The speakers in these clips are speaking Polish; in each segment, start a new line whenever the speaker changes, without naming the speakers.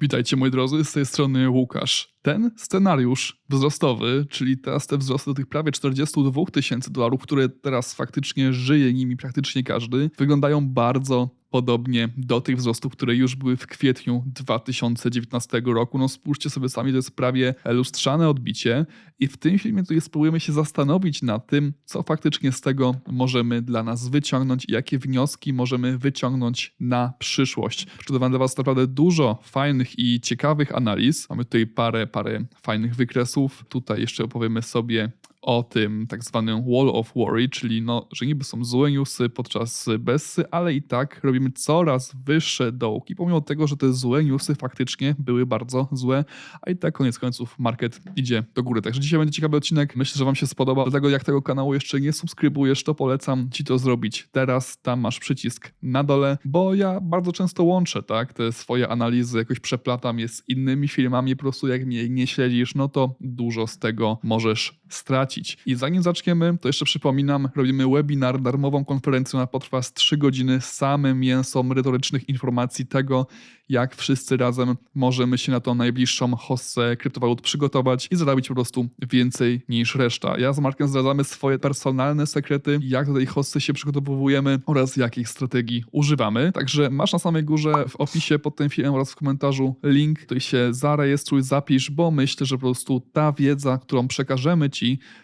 Witajcie moi drodzy, z tej strony Łukasz. Ten scenariusz wzrostowy, czyli teraz te wzrosty do tych prawie 42 tysięcy dolarów, które teraz faktycznie żyje nimi praktycznie każdy, wyglądają bardzo podobnie do tych wzrostów, które już były w kwietniu 2019 roku. No spójrzcie sobie sami, to jest prawie lustrzane odbicie i w tym filmie tutaj spróbujemy się zastanowić nad tym, co faktycznie z tego możemy dla nas wyciągnąć i jakie wnioski możemy wyciągnąć na przyszłość. Przygotowałem dla Was naprawdę dużo fajnych i ciekawych analiz. Mamy tutaj parę, parę fajnych wykresów. Tutaj jeszcze opowiemy sobie o tym tak zwanym wall of worry, czyli no, że niby są złe newsy podczas Bessy, ale i tak robimy coraz wyższe dołki, pomimo tego, że te złe newsy faktycznie były bardzo złe, a i tak koniec końców market idzie do góry. Także dzisiaj będzie ciekawy odcinek, myślę, że Wam się spodoba, dlatego jak tego kanału jeszcze nie subskrybujesz, to polecam Ci to zrobić teraz, tam masz przycisk na dole, bo ja bardzo często łączę, tak, te swoje analizy, jakoś przeplatam je z innymi filmami, po prostu jak mnie nie śledzisz, no to dużo z tego możesz stracić. I zanim zaczniemy, to jeszcze przypominam, robimy webinar, darmową konferencję, ona potrwa z 3 godziny, same mięso merytorycznych informacji tego, jak wszyscy razem możemy się na tą najbliższą hossę kryptowalut przygotować i zarobić po prostu więcej niż reszta. Ja z Markiem zdradzamy swoje personalne sekrety, jak do tej hossy się przygotowujemy oraz jakich strategii używamy. Także masz na samej górze w opisie pod tym filmem oraz w komentarzu link, który się zarejestruj, zapisz, bo myślę, że po prostu ta wiedza, którą przekażemy Ci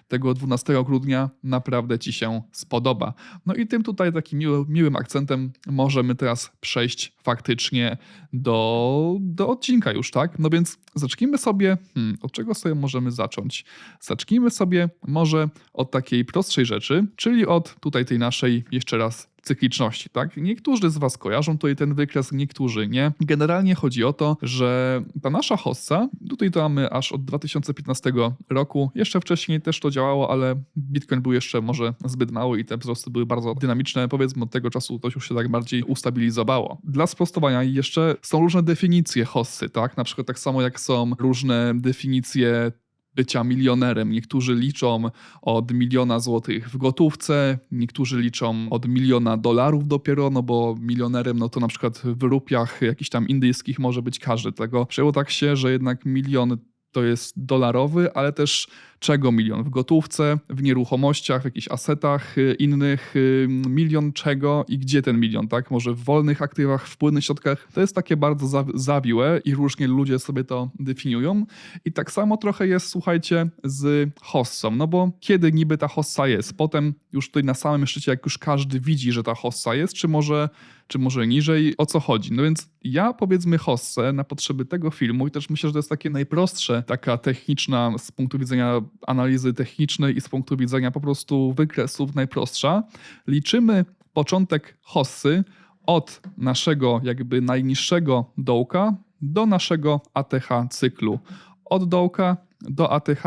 tego 12 grudnia naprawdę Ci się spodoba. No i tym tutaj takim miły, miłym akcentem możemy teraz przejść faktycznie do, do odcinka już, tak? No więc zacznijmy sobie, hmm, od czego sobie możemy zacząć? Zacznijmy sobie może od takiej prostszej rzeczy, czyli od tutaj tej naszej, jeszcze raz, cykliczności, tak? Niektórzy z Was kojarzą tutaj ten wykres, niektórzy nie. Generalnie chodzi o to, że ta nasza hossa, tutaj to mamy aż od 2015 roku, jeszcze wcześniej też to działało, ale Bitcoin był jeszcze może zbyt mały i te wzrosty były bardzo dynamiczne. Powiedzmy od tego czasu to już się tak bardziej ustabilizowało. Dla sprostowania jeszcze są różne definicje hossy, tak? Na przykład tak samo jak są różne definicje bycia milionerem. Niektórzy liczą od miliona złotych w gotówce, niektórzy liczą od miliona dolarów dopiero, no bo milionerem, no to na przykład w rupiach jakichś tam indyjskich może być każdy. Tego przejęło tak się, że jednak milion to jest dolarowy, ale też czego milion? W gotówce, w nieruchomościach, w jakichś asetach y, innych, y, milion czego i gdzie ten milion, tak? Może w wolnych aktywach, w płynnych środkach. To jest takie bardzo zawiłe i różnie ludzie sobie to definiują. I tak samo trochę jest, słuchajcie, z hossą, no bo kiedy niby ta hossa jest? Potem już tutaj na samym szczycie, jak już każdy widzi, że ta hossa jest, czy może, czy może niżej? O co chodzi? No więc ja powiedzmy hossę na potrzeby tego filmu i też myślę, że to jest takie najprostsze, taka techniczna z punktu widzenia analizy technicznej i z punktu widzenia po prostu wykresów najprostsza. Liczymy początek hossy od naszego jakby najniższego dołka do naszego ATH cyklu. Od dołka do ATH,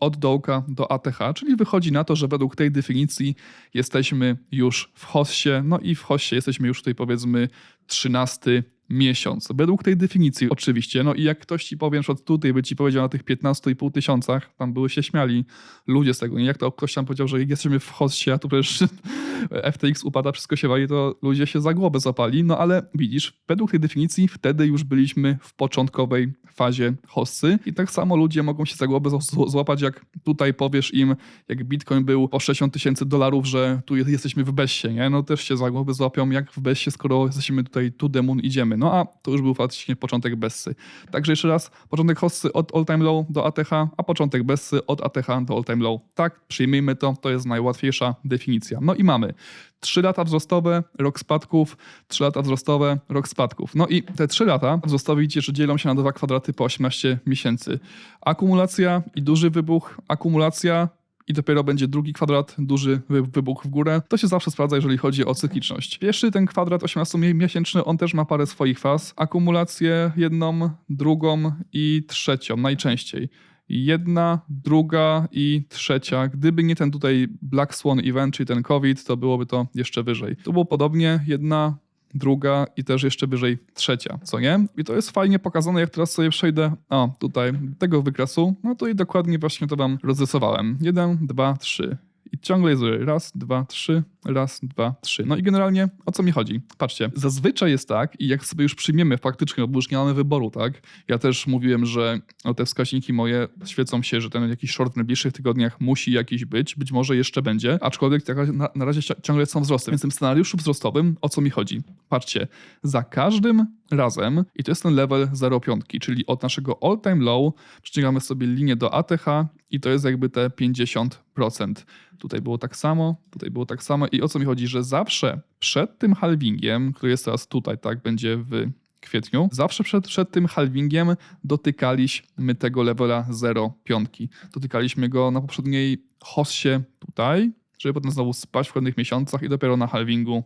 od dołka do ATH, czyli wychodzi na to, że według tej definicji jesteśmy już w hossie, no i w hossie jesteśmy już tutaj powiedzmy 13 miesiąc. Według tej definicji oczywiście. No i jak ktoś ci powie, że tutaj by ci powiedział na tych 15,5 tysiącach, tam były się śmiali ludzie z tego. Nie jak to ktoś tam powiedział, że jesteśmy w hossie, a tu przecież FTX upada, wszystko się wali, to ludzie się za głowę zapali. No ale widzisz, według tej definicji wtedy już byliśmy w początkowej fazie hossy i tak samo ludzie mogą się za głowę złapać, jak tutaj powiesz im, jak Bitcoin był po 60 tysięcy dolarów, że tu jesteśmy w Bessie, nie? No też się za głowę złapią, jak w Bessie, skoro jesteśmy tutaj tu demon idziemy. No a to już był faktycznie początek Bessy. Także jeszcze raz, początek hossy od all time low do ATH, a początek Bessy od ATH do all time low. Tak, przyjmijmy to, to jest najłatwiejsza definicja. No i mamy 3 lata wzrostowe, rok spadków, 3 lata wzrostowe, rok spadków. No i te 3 lata wzrostowe widzicie, że dzielą się na dwa kwadraty po 18 miesięcy. Akumulacja i duży wybuch, akumulacja i dopiero będzie drugi kwadrat, duży wybuch w górę. To się zawsze sprawdza, jeżeli chodzi o cykliczność. Pierwszy ten kwadrat 18-miesięczny, on też ma parę swoich faz. Akumulację jedną, drugą i trzecią najczęściej jedna, druga i trzecia. Gdyby nie ten tutaj Black Swan Event, czyli ten COVID, to byłoby to jeszcze wyżej. Tu było podobnie, jedna, druga i też jeszcze wyżej trzecia, co nie? I to jest fajnie pokazane, jak teraz sobie przejdę, o, tutaj, tego wykresu, no to i dokładnie właśnie to wam rozrysowałem. Jeden, dwa, trzy. I ciągle jest raz, dwa, trzy, raz, dwa, trzy. No i generalnie o co mi chodzi? Patrzcie, zazwyczaj jest tak i jak sobie już przyjmiemy faktycznie, mamy wyboru, tak? Ja też mówiłem, że o te wskaźniki moje świecą się, że ten jakiś short w najbliższych tygodniach musi jakiś być, być może jeszcze będzie, aczkolwiek na, na razie ciągle są wzrosty. Więc w tym scenariuszu wzrostowym o co mi chodzi? Patrzcie, za każdym razem, i to jest ten level 0,5, czyli od naszego all time low przyciągamy sobie linię do ATH i to jest jakby te 50%. Tutaj było tak samo, tutaj było tak samo i o co mi chodzi, że zawsze przed tym halvingiem, który jest teraz tutaj, tak, będzie w kwietniu, zawsze przed, przed tym halvingiem dotykaliśmy tego levela 0,5. Dotykaliśmy go na poprzedniej hossie tutaj, żeby potem znowu spać w kolejnych miesiącach i dopiero na halvingu,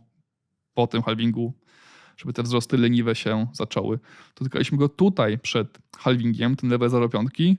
po tym halvingu żeby te wzrosty leniwe się zaczęły. Dotykaliśmy go tutaj przed halvingiem, ten level 0,5.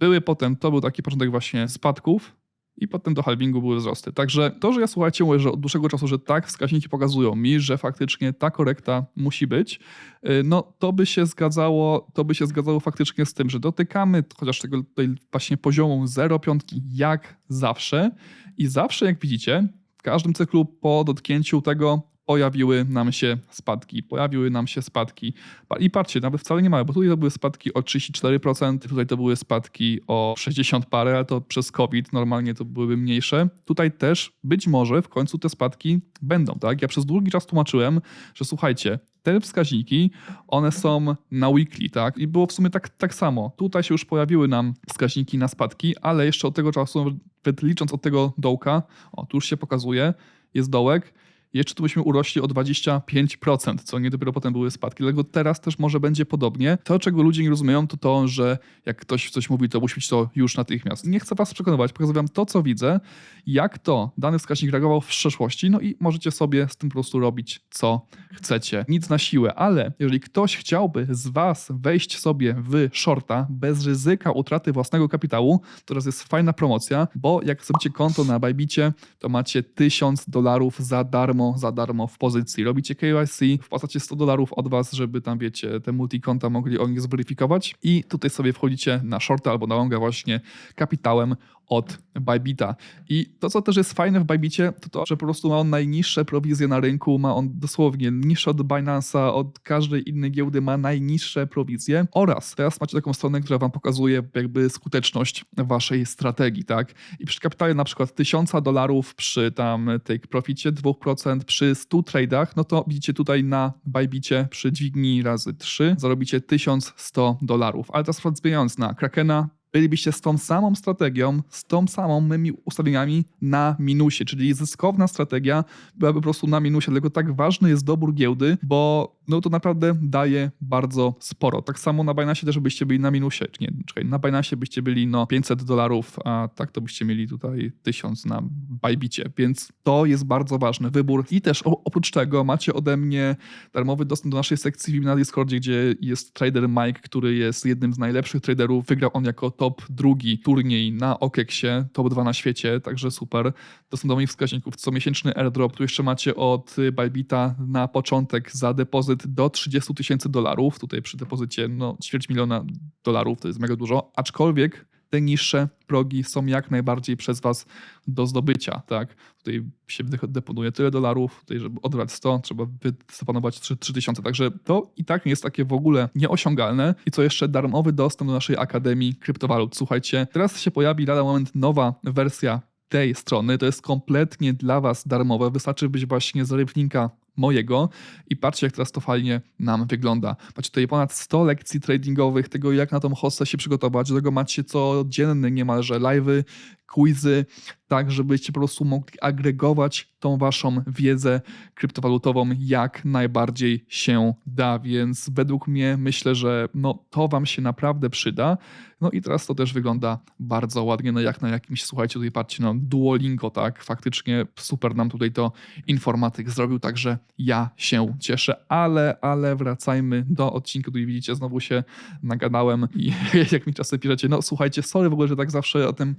Były potem, to był taki początek właśnie spadków i potem do halvingu były wzrosty. Także to, że ja słuchajcie, mówię, że od dłuższego czasu, że tak wskaźniki pokazują mi, że faktycznie ta korekta musi być, yy, no to by się zgadzało, to by się zgadzało faktycznie z tym, że dotykamy chociaż tego tutaj właśnie poziomu 0,5 jak zawsze i zawsze jak widzicie, w każdym cyklu po dotknięciu tego pojawiły nam się spadki, pojawiły nam się spadki. I patrzcie, nawet wcale nie małe, bo tutaj to były spadki o 34%, tutaj to były spadki o 60 parę, ale to przez COVID normalnie to byłyby mniejsze. Tutaj też być może w końcu te spadki będą, tak? Ja przez długi czas tłumaczyłem, że słuchajcie, te wskaźniki, one są na weekly, tak? I było w sumie tak, tak samo. Tutaj się już pojawiły nam wskaźniki na spadki, ale jeszcze od tego czasu, licząc od tego dołka, o, tu już się pokazuje, jest dołek, jeszcze tu byśmy urośli o 25%, co nie dopiero potem były spadki. Dlatego teraz też może będzie podobnie. To, czego ludzie nie rozumieją, to to, że jak ktoś coś mówi, to musi być to już natychmiast. Nie chcę was przekonywać, pokazuję wam to, co widzę, jak to dany wskaźnik reagował w przeszłości, no i możecie sobie z tym po prostu robić, co chcecie. Nic na siłę, ale jeżeli ktoś chciałby z was wejść sobie w shorta bez ryzyka utraty własnego kapitału, to teraz jest fajna promocja, bo jak zrobicie konto na Bajbicie, to macie 1000 dolarów za darmo za darmo w pozycji. Robicie KYC, wpłacacie 100 dolarów od was, żeby tam, wiecie, te multikonta mogli o nich zweryfikować i tutaj sobie wchodzicie na shorta albo na longa właśnie kapitałem od Bybita. I to, co też jest fajne w Bybicie, to to, że po prostu ma on najniższe prowizje na rynku, ma on dosłownie niższe od Binance'a, od każdej innej giełdy ma najniższe prowizje oraz teraz macie taką stronę, która wam pokazuje jakby skuteczność waszej strategii, tak? I przy kapitale na przykład 1000 dolarów przy tam take proficie 2%, przy 100 tradach, no to widzicie tutaj na Bybicie przy dźwigni razy 3 zarobicie 1100 dolarów. Ale teraz zmieniając na Krakena, bylibyście z tą samą strategią, z tą samymi ustawieniami na minusie, czyli zyskowna strategia byłaby po prostu na minusie, dlatego tak ważny jest dobór giełdy, bo no to naprawdę daje bardzo sporo. Tak samo na Binance też byście byli na minusie, czy nie, czekaj, na Binance byście byli no 500 dolarów, a tak to byście mieli tutaj 1000 na Bybicie, więc to jest bardzo ważny wybór. I też oprócz tego macie ode mnie darmowy dostęp do naszej sekcji VIP na Discordzie, gdzie jest trader Mike, który jest jednym z najlepszych traderów, wygrał on jako top drugi turniej na Okeksie, top 2 na świecie, także super. Dostęp do moich wskaźników, comiesięczny airdrop, tu jeszcze macie od Bybita na początek za depozyt do 30 tysięcy dolarów, tutaj przy depozycie no ćwierć miliona dolarów, to jest mega dużo, aczkolwiek te niższe progi są jak najbardziej przez Was do zdobycia, tak? Tutaj się deponuje tyle dolarów, tutaj żeby odebrać 100, trzeba wydeponować 3000, także to i tak nie jest takie w ogóle nieosiągalne. I co jeszcze, darmowy dostęp do naszej Akademii Kryptowalut. Słuchajcie, teraz się pojawi lada moment nowa wersja tej strony, to jest kompletnie dla Was darmowe, wystarczy być właśnie z linka mojego i patrzcie, jak teraz to fajnie nam wygląda. Macie tutaj ponad 100 lekcji tradingowych, tego jak na tą hostę się przygotować, do tego macie codzienny niemalże live'y, quizy, tak żebyście po prostu mogli agregować tą waszą wiedzę kryptowalutową jak najbardziej się da, więc według mnie myślę, że no, to wam się naprawdę przyda. No i teraz to też wygląda bardzo ładnie, no jak na jakimś, słuchajcie, tutaj patrzcie, no Duolingo, tak, faktycznie super nam tutaj to informatyk zrobił, także ja się cieszę, ale, ale wracajmy do odcinka, tutaj widzicie, znowu się nagadałem i jak mi czasem piszecie, no słuchajcie, sorry w ogóle, że tak zawsze o tym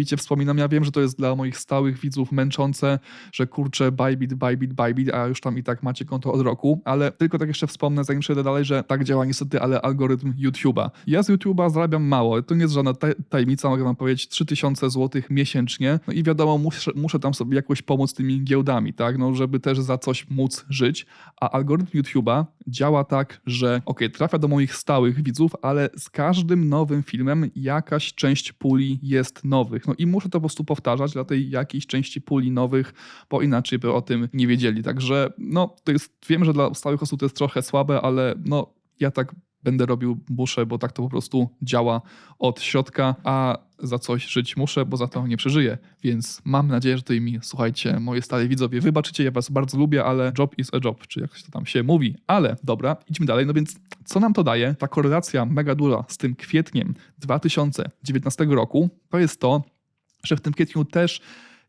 Bajbicie wspominam, ja wiem, że to jest dla moich stałych widzów męczące, że kurczę, Bybit, Bybit, Bybit, a już tam i tak macie konto od roku, ale tylko tak jeszcze wspomnę, zanim przejdę dalej, że tak działa niestety, ale algorytm YouTube'a. Ja z YouTube'a zarabiam mało, to nie jest żadna taj- tajemnica, mogę wam powiedzieć, 3000 zł miesięcznie, no i wiadomo, muszę, muszę tam sobie jakoś pomóc tymi giełdami, tak, no żeby też za coś móc żyć, a algorytm YouTube'a działa tak, że ok, trafia do moich stałych widzów, ale z każdym nowym filmem jakaś część puli jest nowych. No i muszę to po prostu powtarzać dla tej jakiejś części puli nowych, bo inaczej by o tym nie wiedzieli. Także no, to jest, wiem, że dla stałych osób to jest trochę słabe, ale no, ja tak będę robił, muszę, bo tak to po prostu działa od środka, a za coś żyć muszę, bo za to nie przeżyję. Więc mam nadzieję, że tutaj mi, słuchajcie, moje stale widzowie, wybaczycie, ja was bardzo lubię, ale job is a job, czy jak to tam się mówi. Ale dobra, idźmy dalej. No więc co nam to daje? Ta korelacja mega duża z tym kwietniem 2019 roku, to jest to, że w tym kwietniu też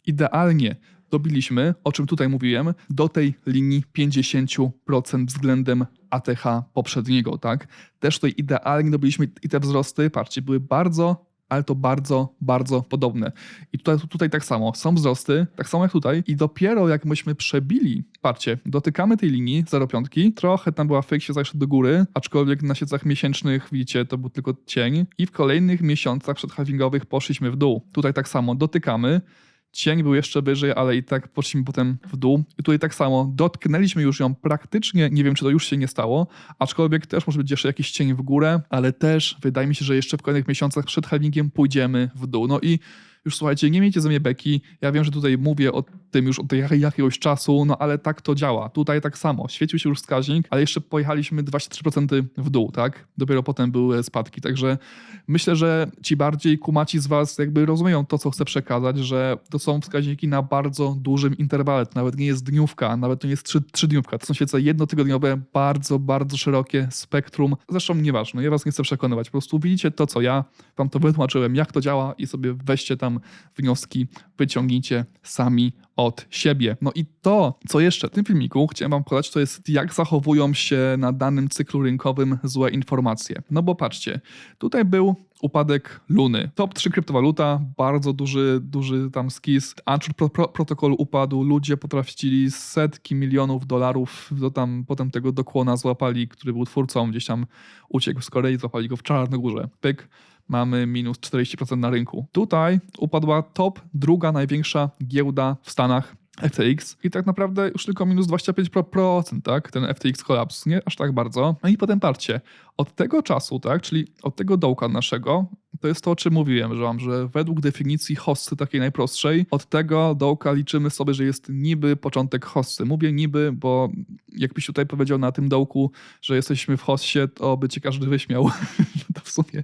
idealnie dobiliśmy, o czym tutaj mówiłem, do tej linii 50% względem ATH poprzedniego, tak? Też tutaj idealnie dobiliśmy i te wzrosty, patrzcie, były bardzo ale to bardzo, bardzo podobne. I tutaj, tutaj tak samo, są wzrosty, tak samo jak tutaj. I dopiero jak myśmy przebili, patrzcie, dotykamy tej linii 0,5, trochę tam była fake się zaszła do góry, aczkolwiek na siedzach miesięcznych, widzicie, to był tylko cień. I w kolejnych miesiącach przedhalvingowych poszliśmy w dół. Tutaj tak samo, dotykamy, Cień był jeszcze wyżej, ale i tak poszliśmy potem w dół. I tutaj tak samo dotknęliśmy już ją praktycznie, nie wiem czy to już się nie stało, aczkolwiek też może być jeszcze jakiś cień w górę, ale też wydaje mi się, że jeszcze w kolejnych miesiącach przed halvingiem pójdziemy w dół. No i już słuchajcie, nie miejcie ze mnie beki. Ja wiem, że tutaj mówię o tym już od jakiegoś czasu, no ale tak to działa. Tutaj tak samo. Świecił się już wskaźnik, ale jeszcze pojechaliśmy 23% w dół, tak? Dopiero potem były spadki. Także myślę, że ci bardziej kumaci z was jakby rozumieją to, co chcę przekazać, że to są wskaźniki na bardzo dużym interwale. To nawet nie jest dniówka, nawet to nie jest trzy, trzydniówka. To są świece jednotygodniowe, bardzo, bardzo szerokie spektrum. Zresztą nieważne, ja was nie chcę przekonywać. Po prostu widzicie to, co ja wam to wytłumaczyłem, jak to działa i sobie weźcie tam wnioski, wyciągnijcie sami od siebie. No i to, co jeszcze w tym filmiku chciałem wam podać, to jest jak zachowują się na danym cyklu rynkowym złe informacje. No bo patrzcie, tutaj był upadek Luny. Top 3 kryptowaluta, bardzo duży, duży tam skis. Anchor pro, pro, upadł, ludzie potrafili setki milionów dolarów, do tam potem tego dokłona złapali, który był twórcą, gdzieś tam uciekł z Korei, złapali go w Czarnogórze. Pyk, mamy minus 40% na rynku. Tutaj upadła top, druga największa giełda w Stanach, FTX i tak naprawdę już tylko minus 25%, tak, ten FTX kolaps, nie aż tak bardzo. No i potem patrzcie, od tego czasu, tak, czyli od tego dołka naszego, to jest to, o czym mówiłem, że, mam, że według definicji hossy takiej najprostszej, od tego dołka liczymy sobie, że jest niby początek hossy. Mówię niby, bo jakbyś tutaj powiedział na tym dołku, że jesteśmy w hossie, to by cię każdy wyśmiał. to, w sumie,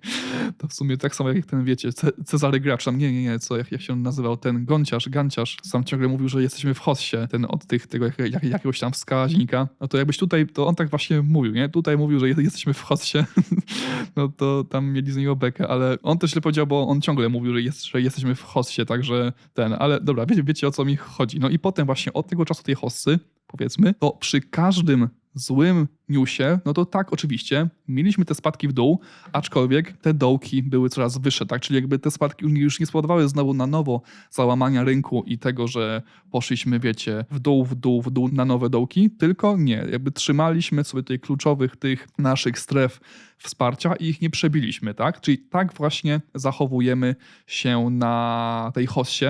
to w sumie tak samo jak ten, wiecie, Cezary Gracz, nie, nie, nie, co, jak, jak się on nazywał, ten Gonciarz, Ganciarz, sam ciągle mówił, że jesteśmy w hossie, ten od tych, tego jak, jak, jakiegoś tam wskaźnika. No to jakbyś tutaj, to on tak właśnie mówił, nie? Tutaj mówił, że jesteśmy w hossie, no to tam mieli z niego bekę, ale on też źle powiedział, bo on ciągle mówił, że, jest, że jesteśmy w hossie, także ten, ale dobra, wiecie, wiecie o co mi chodzi. No i potem właśnie od tego czasu tej hossy, powiedzmy, to przy każdym złym newsie, no to tak, oczywiście, mieliśmy te spadki w dół, aczkolwiek te dołki były coraz wyższe, tak? Czyli jakby te spadki już nie spowodowały znowu na nowo załamania rynku i tego, że poszliśmy, wiecie, w dół, w dół, w dół na nowe dołki, tylko nie, jakby trzymaliśmy sobie tych kluczowych tych naszych stref wsparcia i ich nie przebiliśmy, tak? Czyli tak właśnie zachowujemy się na tej hossie.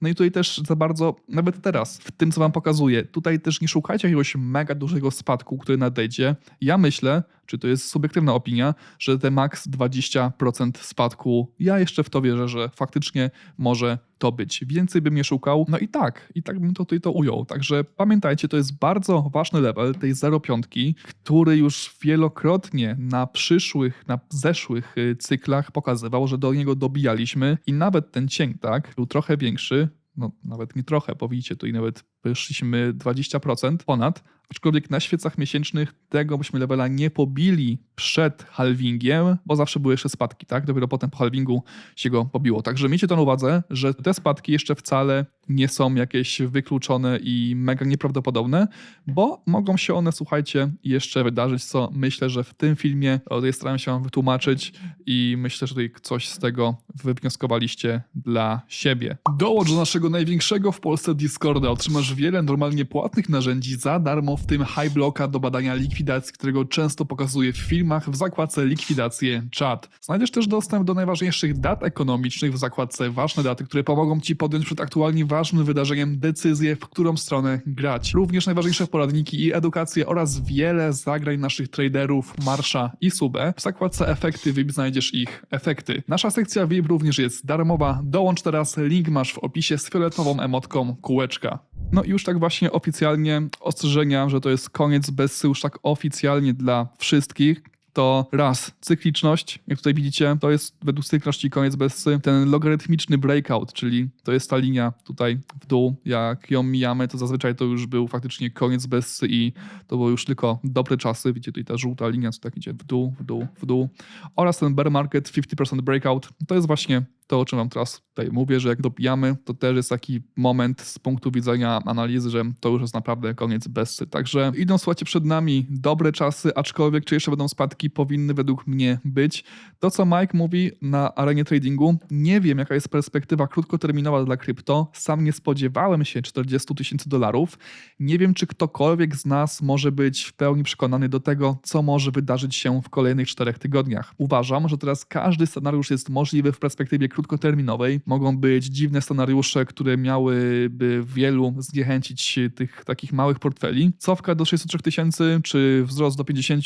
No i tutaj też za bardzo, nawet teraz, w tym co wam pokazuję, tutaj też nie szukajcie jakiegoś mega dużego spadku, który nadejdzie, ja myślę, czy to jest subiektywna opinia, że te maks 20% spadku, ja jeszcze w to wierzę, że faktycznie może to być. Więcej bym nie szukał, no i tak, i tak bym to tutaj to ujął. Także pamiętajcie, to jest bardzo ważny level tej 0,5, który już wielokrotnie na przyszłych, na zeszłych y, cyklach pokazywał, że do niego dobijaliśmy i nawet ten cień, tak, był trochę większy, no nawet nie trochę, bo widzicie, tutaj nawet wyszliśmy 20% ponad, Aczkolwiek na świecach miesięcznych tego byśmy levela nie pobili przed halvingiem, bo zawsze były jeszcze spadki, tak? Dopiero potem po halvingu się go pobiło. Także miejcie to na uwadze, że te spadki jeszcze wcale nie są jakieś wykluczone i mega nieprawdopodobne, bo mogą się one, słuchajcie, jeszcze wydarzyć, co myślę, że w tym filmie tutaj się wam wytłumaczyć i myślę, że tutaj coś z tego wywnioskowaliście dla siebie. Dołącz do naszego największego w Polsce Discorda. Otrzymasz wiele normalnie płatnych narzędzi za darmo, w tym high blocka do badania likwidacji, którego często pokazuję w filmach w zakładce likwidacje czat. Znajdziesz też dostęp do najważniejszych dat ekonomicznych w zakładce ważne daty, które pomogą Ci podjąć przed aktualnie ważnym wydarzeniem decyzję, w którą stronę grać. Również najważniejsze poradniki i edukacje oraz wiele zagrań naszych traderów Marsza i Sube. W zakładce efekty VIP znajdziesz ich efekty. Nasza sekcja VIP również jest darmowa. Dołącz teraz, link masz w opisie z fioletową emotką kółeczka. No i już tak właśnie oficjalnie ostrzeżenia, że to jest koniec Bessy już tak oficjalnie dla wszystkich. To raz, cykliczność, jak tutaj widzicie, to jest według cykliczności koniec Bessy. Ten logarytmiczny breakout, czyli to jest ta linia tutaj w dół. Jak ją mijamy, to zazwyczaj to już był faktycznie koniec Bessy i to były już tylko dobre czasy. Widzicie tutaj ta żółta linia, co tak idzie w dół, w dół, w dół. Oraz ten bear market 50% breakout, to jest właśnie to, o czym wam teraz tutaj mówię, że jak dobijamy, to też jest taki moment z punktu widzenia analizy, że to już jest naprawdę koniec Bessy. Także idą, słuchajcie, przed nami dobre czasy, aczkolwiek czy jeszcze będą spadki, powinny według mnie być. To, co Mike mówi na arenie tradingu, nie wiem, jaka jest perspektywa krótkoterminowa dla krypto. Sam nie spodziewałem się 40 tysięcy dolarów. Nie wiem, czy ktokolwiek z nas może być w pełni przekonany do tego, co może wydarzyć się w kolejnych czterech tygodniach. Uważam, że teraz każdy scenariusz jest możliwy w perspektywie krótkoterminowej. Mogą być dziwne scenariusze, które miałyby wielu zniechęcić tych takich małych portfeli. Cofka do 63 tysięcy, czy wzrost do 50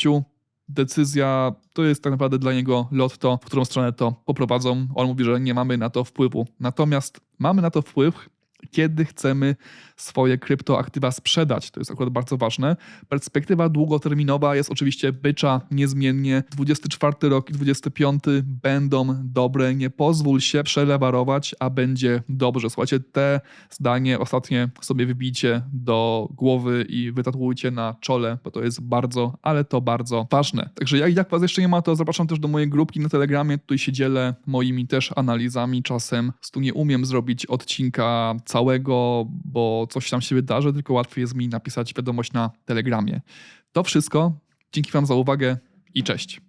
decyzja to jest tak naprawdę dla niego lotto, w którą stronę to poprowadzą. On mówi, że nie mamy na to wpływu. Natomiast mamy na to wpływ, kiedy chcemy swoje kryptoaktywa sprzedać. To jest akurat bardzo ważne. Perspektywa długoterminowa jest oczywiście bycza niezmiennie. 24 rok i 25 będą dobre. Nie pozwól się przelewarować, a będzie dobrze. Słuchajcie, te zdanie ostatnie sobie wybijcie do głowy i wytatuujcie na czole, bo to jest bardzo, ale to bardzo ważne. Także jak, jak was jeszcze nie ma, to zapraszam też do mojej grupki na Telegramie. Tutaj się dzielę moimi też analizami. Czasem tu nie umiem zrobić odcinka całego, bo coś tam się wydarzy, tylko łatwiej jest mi napisać wiadomość na Telegramie. To wszystko. Dzięki wam za uwagę i cześć.